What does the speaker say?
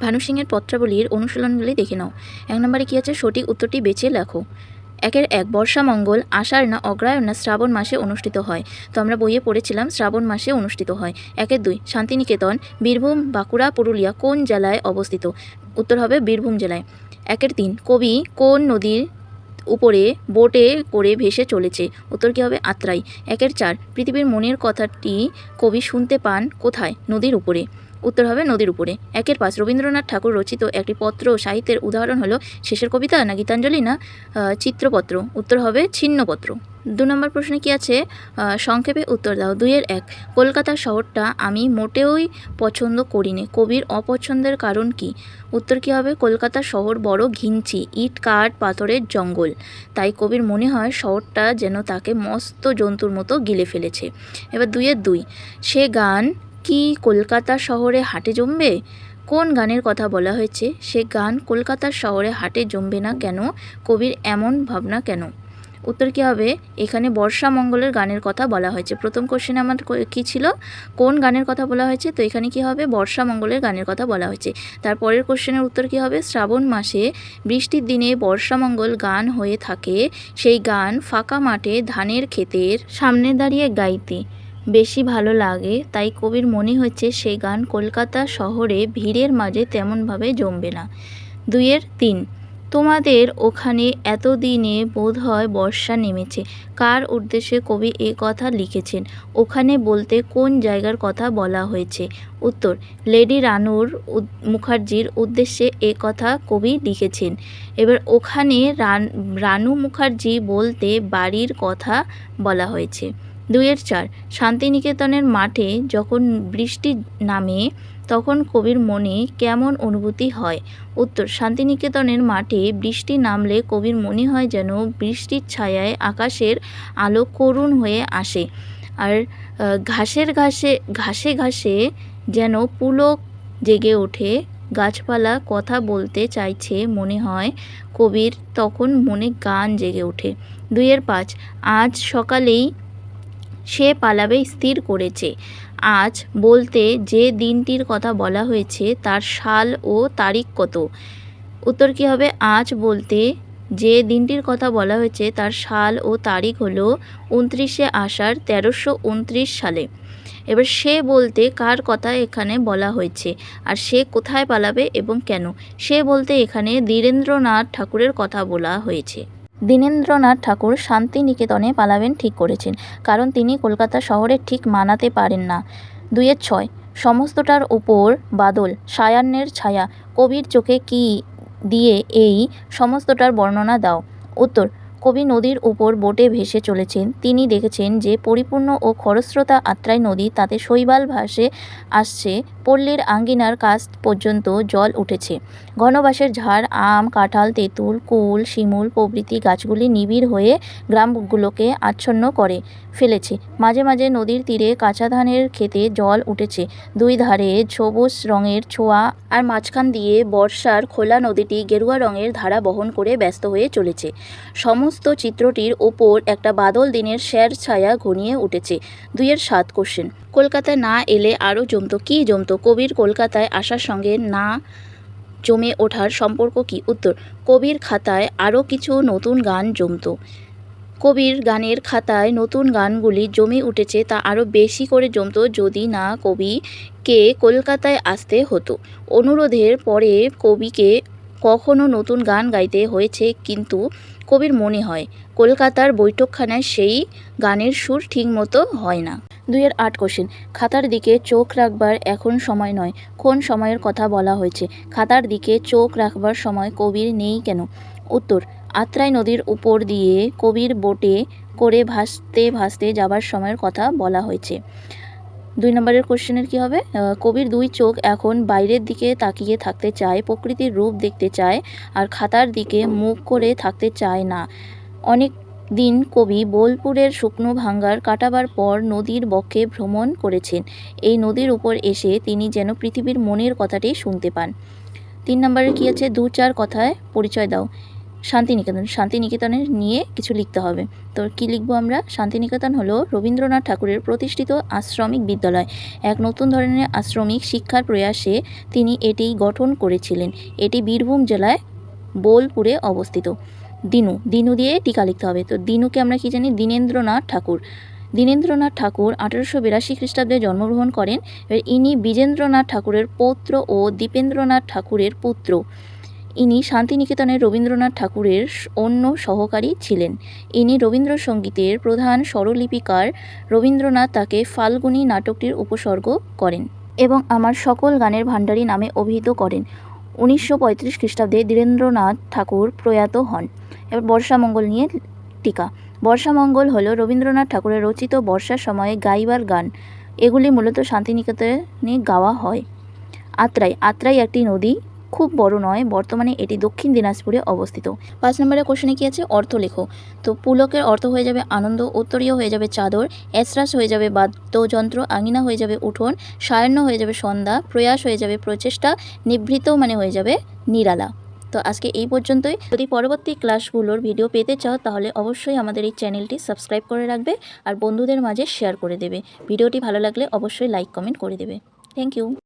ভানু সিংয়ের পত্রাবলীর অনুশীলনগুলি দেখে নাও। এক নম্বরে কী আছে? সঠিক উত্তরটি বেছে লেখো। একের এক, বর্ষা মঙ্গল, আষাঢ় না অগ্রায়ণ না শ্রাবণ মাসে অনুষ্ঠিত হয়। তো আমরা বইয়ে পড়েছিলাম, শ্রাবণ মাসে অনুষ্ঠিত হয়। একের দুই, শান্তিনিকেতন, বীরভূম, বাঁকুড়া, পুরুলিয়া কোন জেলায় অবস্থিত? উত্তর হবে বীরভূম জেলায়। একের তিন, কবি কোন নদীর উপরে বোটে করে ভেসে চলেছে? উত্তর কী হবে? আত্রাই। একের চার, পৃথিবীর মনের কথাটি কবি শুনতে পান কোথায়? নদীর উপরে। উত্তর হবে নদীর উপরে। একের পাঁচ রবীন্দ্রনাথ ঠাকুর রচিত একটি পত্র সাহিত্যের উদাহরণ হলো শেষের কবিতা না গীতাঞ্জলি না চিত্রপত্র। উত্তর হবে ছিন্নপত্র। দু নম্বর প্রশ্নে কি আছে? সংক্ষেপে উত্তর দাও। দুইয়ের এক কলকাতা শহরটা আমি মোটেওই পছন্দ করিনি। কবির অপছন্দের কারণ কি? উত্তর কী হবে? কলকাতা শহর বড় ঘিঞ্চি, ইট, কাঠ, পাথরের জঙ্গল। তাই কবির মনে হয় শহরটা যেন তাকে মস্ত জন্তুর মতো গিলে ফেলেছে। এবার দুইয়ের দুই, সে গান কি কলকাতা শহরে হাটে জমবে? কোন গানের কথা বলা হয়েছে? সে গান কলকাতা শহরে হাটে জমবে না কেন? কবির এমন ভাবনা কেন? উত্তর কী হবে? এখানে বর্ষা মঙ্গলের গানের কথা বলা হয়েছে। প্রথম কোশ্চেন আমার কী ছিল? কোন গানের কথা বলা হয়েছে? তো এখানে কি হবে? বর্ষা মঙ্গলের গানের কথা বলা হয়েছে। তারপরের কোশ্চেনের উত্তর কী হবে? শ্রাবণ মাসে বৃষ্টির দিনে বর্ষামঙ্গল গান হয়ে থাকে। সেই গান ফাঁকা মাঠে ধানের ক্ষেতের সামনে দাঁড়িয়ে গাইতে। বেশি ভালো লাগে, তাই কবির মনে হচ্ছে সে গান কলকাতা শহরে ভিড়ের মাঝে তেমনভাবে জমবে না। দুইয়ের তিন, তোমাদের ওখানে এতদিনে বোধ হয় বর্ষা নেমেছে, কার উদ্দেশ্যে কবি এ কথা লিখেছেন, ওখানে বলতে কোন জায়গার কথা বলা হয়েছে? উত্তর, লেডি রানুর মুখার্জির উদ্দেশ্যে এ কথা কবি লিখেছেন। এবার ওখানে রান, রানু মুখার্জি বলতে বাড়ির কথা বলা হয়েছে। দুইয়ের চার। শান্তিনিকেতনের মাঠে যখন বৃষ্টি নামে, তখন কবির মনে কেমন অনুভূতি হয়? উত্তর, শান্তিনিকেতনের মাঠে বৃষ্টি নামলে কবির মনে হয় যেন বৃষ্টির ছায়ায় আকাশের আলো করুণ হয়ে আসে। আর ঘাসের ঘাসে ঘাসে ঘাসে যেন পুলক জেগে ওঠে। গাছপালা কথা বলতে চাইছে মনে হয় কবির, তখন মনে গান জেগে ওঠে। দুইয়ের পাঁচ, আজ সকালেই সে পালাবে স্থির করেছে। আজ বলতে যে দিনটির কথা বলা হয়েছে, তার সাল ও তারিখ কত? উত্তর কী হবে? আজ বলতে যে দিনটির কথা বলা হয়েছে, তার সাল ও তারিখ হলো উনত্রিশে আষাঢ় তেরোশো উনত্রিশ সালে। এবার সে বলতে কার কথা এখানে বলা হয়েছে আর সে কোথায় পালাবে এবং কেন? সে বলতে এখানে ধীরেন্দ্রনাথ ঠাকুরের কথা বলা হয়েছে। দীনেন্দ্রনাথ ঠাকুর শান্তিনিকেতনে পালাবেন ঠিক করেছেন, কারণ তিনি কলকাতা শহরে ঠিক মানাতে পারেন না। দুইয়ের ছয়, সমস্তটার উপর বাদল, সায়ান্নের ছায়া, কবির চোখে কি দিয়ে এই সমস্তটার বর্ণনা দাও? উত্তর, কবি নদীর উপর বোটে ভেসে চলেছেন। তিনি দেখেছেন যে পরিপূর্ণ ও খরস্রোতা আত্রাই নদী, তাতে শৈবাল ভাসে আসছে পল্লীর আঙ্গিনার কাছ পর্যন্ত জল উঠেছে। ঘনবাসের ঝাড়, আম, কাঁঠাল, তেঁতুল, কুল, শিমুল প্রভৃতি গাছগুলি নিবিড় হয়ে গ্রামগুলোকে আচ্ছন্ন করে ফেলেছে। মাঝে মাঝে নদীর তীরে কাঁচা ধানের ক্ষেতে জল উঠেছে। দুই ধারে সবুজ রঙের ছোঁয়া আর মাঝখান দিয়ে বর্ষার খোলা নদীটি গেরুয়া রঙের ধারা বহন করে ব্যস্ত হয়ে চলেছে। সমস্ত চিত্রটির ওপর একটা বাদল দিনের স্যার ছায়া ঘনিয়ে উঠেছে। দুইয়ের সাত কোশ্চেন। কলকাতায় না এলে আরও জমতো কী জমতো? কবির কলকাতায় আসার সঙ্গে না জমে ওঠার সম্পর্ক কি? উত্তর, কবির খাতায় আরও কিছু নতুন গান জমতো। কবির গানের খাতায় নতুন গানগুলি জমে উঠেছে তা আরও বেশি করে জমতো যদি না কবিকে কলকাতায় আসতে হতো। অনুরোধের পরে কবিকে কখনো নতুন গান গাইতে হয়েছে, কিন্তু কবির মনে হয়, কলকাতার বৈঠকখানায় সেই গানের সুর ঠিকমতো হয় না। দুইয়ের আট কোশ্চেন, খাতার দিকে চোখ রাখবার এখন সময় নয়, কোন সময়ের কথা বলা হয়েছে? খাতার দিকে চোখ রাখবার সময় কবির নেই কেন? উত্তর, আত্রাই নদীর উপর দিয়ে কবির বোটে করে ভাসতে ভাসতে যাবার সময়ের কথা বলা হয়েছে। দুই নম্বরের কোশ্চেনের কি হবে? কবির দুই চোখ এখন বাইরের দিকে তাকিয়ে থাকতে চায়, প্রকৃতির রূপ দেখতে চায়, আর খাতার দিকে মুখ করে থাকতে চায় না। অনেক দিন কবি বোলপুরের শুকনো ভাঙ্গার কাটাবার পর নদীর বক্ষে ভ্রমণ করেছেন। এই নদীর উপর এসে তিনি যেন পৃথিবীর মনের কথাটি শুনতে পান। তিন নম্বরে কী আছে? দু চার কথায় পরিচয় দাও। শান্তিনিকেতন শান্তিনিকেতনের নিয়ে কিছু লিখতে হবে। তো কি লিখব আমরা? শান্তিনিকেতন হলো রবীন্দ্রনাথ ঠাকুরের প্রতিষ্ঠিত আশ্রমিক বিদ্যালয়। এক নতুন ধরনের আশ্রমিক শিক্ষার প্রয়াসে তিনি এটি গঠন করেছিলেন। এটি বীরভূম জেলায় বোলপুরে অবস্থিত। দিনু দিনু দিয়ে টিকা লিখতে হবে। তো দিনুকে আমরা কি জানি? দীনেন্দ্রনাথ ঠাকুর। দীনেন্দ্রনাথ ঠাকুর আঠারোশো বিরাশি খ্রিস্টাব্দে জন্মগ্রহণ করেন। ইনি বিজেন্দ্রনাথ ঠাকুরের পৌত্র ও দীপেন্দ্রনাথ ঠাকুরের পুত্র। ইনি শান্তিনিকেতনের রবীন্দ্রনাথ ঠাকুরের অন্য সহকারী ছিলেন। ইনি রবীন্দ্রসঙ্গীতের প্রধান স্বরলিপিকার রবীন্দ্রনাথ তাকে ফাল্গুনী নাটকটির উপসর্গ করেন এবং আমার সকল গানের ভাণ্ডারী নামে অভিহিত করেন। উনিশশো পঁয়ত্রিশ খ্রিস্টাব্দে ধীরেন্দ্রনাথ ঠাকুর প্রয়াত হন। এবার বর্ষামঙ্গল নিয়ে টিকা। বর্ষামঙ্গল হল রবীন্দ্রনাথ ঠাকুরের রচিত বর্ষার সময়ে গাইবার গান। এগুলি মূলত শান্তিনিকেতনে গাওয়া হয়। আত্রাই। আত্রাই একটি নদী খুব বড় নয়, বর্তমানে এটি দক্ষিণ দিনাজপুরে অবস্থিত। পাঁচ নম্বরের কোশ্চেনে কি আছে? অর্থ লেখো। তো পুলকের অর্থ হয়ে যাবে আনন্দ, উত্তরীয় হয়ে যাবে চাদর এসরাস হয়ে যাবে বাদ্যযন্ত্র, আঙিনা হয়ে যাবে উঠোন সায়াহ্ন হয়ে যাবে সন্ধ্যা, প্রয়াস হয়ে যাবে প্রচেষ্টা, নিভৃত মানে হয়ে যাবে নিরালা। তো আজকে এই পর্যন্তই। যদি পরবর্তী ক্লাসগুলোর ভিডিও পেতে চাও, তাহলে অবশ্যই আমাদের এই চ্যানেলটি সাবস্ক্রাইব করে রাখবে আর বন্ধুদের মাঝে শেয়ার করে দেবে। ভিডিওটি ভালো লাগলে অবশ্যই লাইক, কমেন্ট করে দেবে। Thank you.